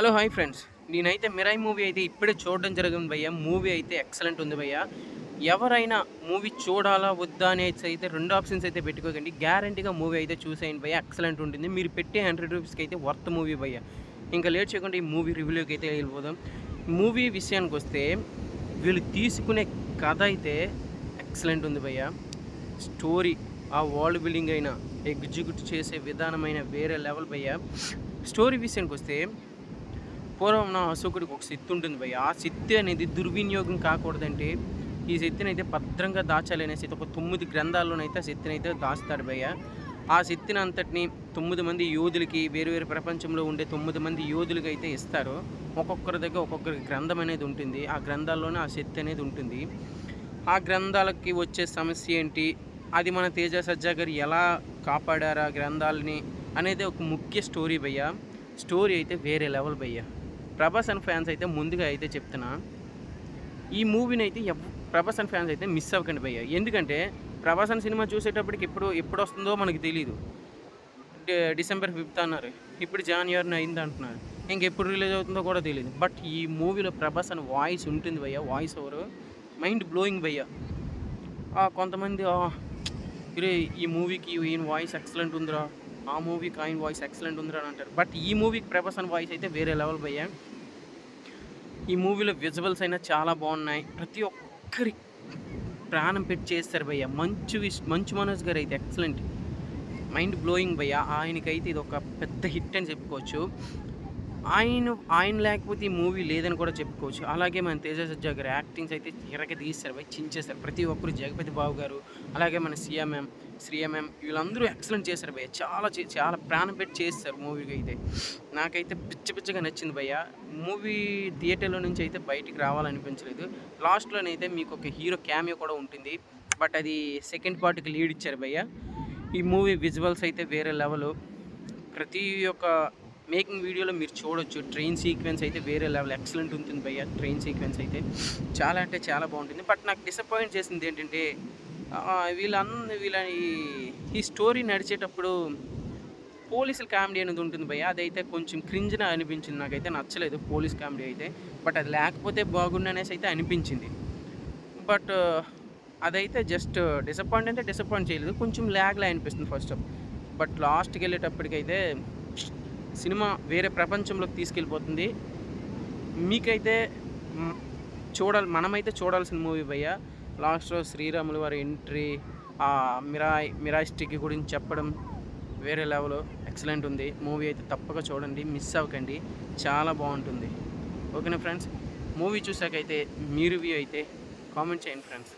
Hello hi friends. నేనైతే Mirai movie అయితే ఇప్పుడే చూడడం జరిగింది భయ్య. మూవీ అయితే ఎక్సలెంట్ ఉంది భయ్య. ఎవరైనా మూవీ చూడాలా వద్దా అనేసి అయితే రెండు ఆప్షన్స్ అయితే పెట్టుకోకండి. గ్యారంటీగా మూవీ అయితే చూసేయండి భయ్య. ఎక్సలెంట్ ఉంటుంది. మీరు పెట్టే హండ్రెడ్ రూపీస్కి అయితే వర్త్ మూవీ భయ్య. ఇంకా లేట్ చేయకుండా ఈ మూవీ రివ్యూలోకి అయితే వెళ్ళిపోదాం. మూవీ విషయానికి వస్తే వీళ్ళు తీసుకునే కథ అయితే ఎక్సలెంట్ ఉంది భయ్య. స్టోరీ ఆ వరల్డ్ బిల్డింగ్ అయినా ఎగ్జిక్యూట్ చేసే విధానమైన వేరే లెవెల్ భయ్య. స్టోరీ విషయానికి వస్తే పూర్వం నా అశోకుడికి ఒక శక్తి ఉంటుంది భయ్య. ఆ శక్తి అనేది దుర్వినియోగం కాకూడదంటే ఈ శక్తిని అయితే భద్రంగా దాచాలి అనేసి ఒక తొమ్మిది గ్రంథాల్లోనైతే ఆ శక్తిని అయితే దాస్తాడు భయ్య. ఆ శక్తిని అంతటిని తొమ్మిది మంది యోధులకి వేరు వేరు ప్రపంచంలో ఉండే తొమ్మిది మంది యోధులకి అయితే ఇస్తారు. ఒక్కొక్కరి దగ్గర ఒక్కొక్కరి గ్రంథం అనేది ఉంటుంది. ఆ గ్రంథాల్లోనే ఆ శక్తి అనేది ఉంటుంది. ఆ గ్రంథాలకి వచ్చే సమస్య ఏంటి? అది మన తేజ సజ్జా గారు ఎలా కాపాడారు ఆ గ్రంథాలని అనేది ఒక ముఖ్య స్టోరీ భయ్య. స్టోరీ అయితే వేరే లెవెల్ భయ్యా. ప్రభాస్ అండ్ ఫ్యాన్స్ అయితే ముందుగా అయితే చెప్తున్నా ఈ మూవీని అయితే ప్రభాస్ అండ్ ఫ్యాన్స్ అయితే మిస్ అవ్వకండి భయ్య. ఎందుకంటే ప్రభాస్ అండ్ సినిమా చూసేటప్పటికి ఎప్పుడు ఎప్పుడు వస్తుందో మనకు తెలియదు డిసెంబర్ ఫిఫ్త్ అన్నారు. ఇప్పుడు జాన్యువరిని అయింది అంటున్నారు. ఇంకెప్పుడు రిలీజ్ అవుతుందో కూడా తెలియదు బట్ ఈ మూవీలో ప్రభాస్ అని వాయిస్ ఉంటుంది భయ్య వాయిస్ ఓవర్. మైండ్ బ్లోయింగ్ భయ్య. కొంతమంది ఇరే ఈ మూవీకి ఈయన వాయిస్ ఎక్సలెంట్ ఉందిరా. ఆ మూవీకి ఆయన వాయిస్ ఎక్సలెంట్ ఉందిరా అని అంటారు. బట్ ఈ మూవీకి ప్రభాస్ అని వాయిస్ అయితే వేరే లెవెల్ పోయా. ఈ మూవీలో విజువల్స్ అయినా చాలా బాగున్నాయి. ప్రతి ఒక్కరి ప్రాణం పెట్టి చేస్తారు భయ్య. మంచు విష్ మంచు మనోజ్ గారు అయితే ఎక్సలెంట్ మైండ్ బ్లోయింగ్ భయ్య. ఆయనకైతే ఇది ఒక పెద్ద హిట్ అని చెప్పుకోవచ్చు. ఆయన ఆయన లేకపోతే ఈ మూవీ లేదని కూడా చెప్పుకోవచ్చు. అలాగే మన తేజ సజ్జా గారు యాక్టింగ్స్ అయితే తిరగ తీస్తారు బై చించేస్తారు. ప్రతి ఒక్కరు జగపతి బాబు గారు అలాగే మన సిఎంఎం శ్రీఎంఎం వీళ్ళందరూ ఎక్సలెంట్ చేశారు భయ్య. చాలా చాలా ప్రాణం పెట్టి చేస్తారు మూవీకి అయితే. నాకైతే పిచ్చి పిచ్చగా నచ్చింది భయ్య. మూవీ థియేటర్లో నుంచి అయితే బయటికి రావాలనిపించలేదు. లాస్ట్లోనైతే మీకు ఒక హీరో క్యామియో కూడా ఉంటుంది. బట్ అది సెకండ్ పార్ట్కి లీడ్ ఇచ్చారు భయ్య. ఈ మూవీ విజువల్స్ అయితే వేరే లెవెల్. ప్రతి ఒక్క మేకింగ్ వీడియోలో మీరు చూడొచ్చు. ట్రైన్ సీక్వెన్స్ అయితే వేరే లెవెల్. ఎక్సలెంట్ ఉంటుంది భయ్య ట్రైన్ సీక్వెన్స్ అయితే. చాలా అంటే చాలా బాగుంటుంది. బట్ నాకు డిసప్పాయింట్ చేసింది ఏంటంటే ఆ, వీళ్ళంద వీళ్ళ ఈ- ఈ స్టోరీ నడిచేటప్పుడు పోలీసుల కామెడీ అనేది ఉంటుంది భయ్య. అదైతే కొంచెం క్రింజ్న అనిపించింది నాకైతే. నచ్చలేదు పోలీస్ కామెడీ అయితే. బట్ అది లేకపోతే బాగుండు అనేసి అయితే అనిపించింది. బట్ అదైతే జస్ట్ డిసప్పాయింట్ అంటే డిసప్పాయింట్ చేయలేదు. కొంచెం ల్యాగ్లా అనిపిస్తుంది ఫస్ట్ బట్ లాస్ట్కి వెళ్ళేటప్పటికైతే సినిమా వేరే ప్రపంచంలోకి తీసుకెళ్ళిపోతుంది. మీకైతే చూడాలి మనమైతే చూడాల్సిన మూవీ భయ్య. లాస్ట్లో శ్రీరాములు వారి ఎంట్రీ ఆ మిరాయ్ మిరాయ్ స్టిక్ గురించి చెప్పడం వేరే లెవెల్. ఎక్సలెంట్ ఉంది. మూవీ అయితే తప్పక చూడండి. మిస్ అవ్వకండి. చాలా బాగుంటుంది. ఓకేనా ఫ్రెండ్స్? మూవీ చూసాకైతే మీ రివ్యూ అయితే కామెంట్ చేయండి ఫ్రెండ్స్.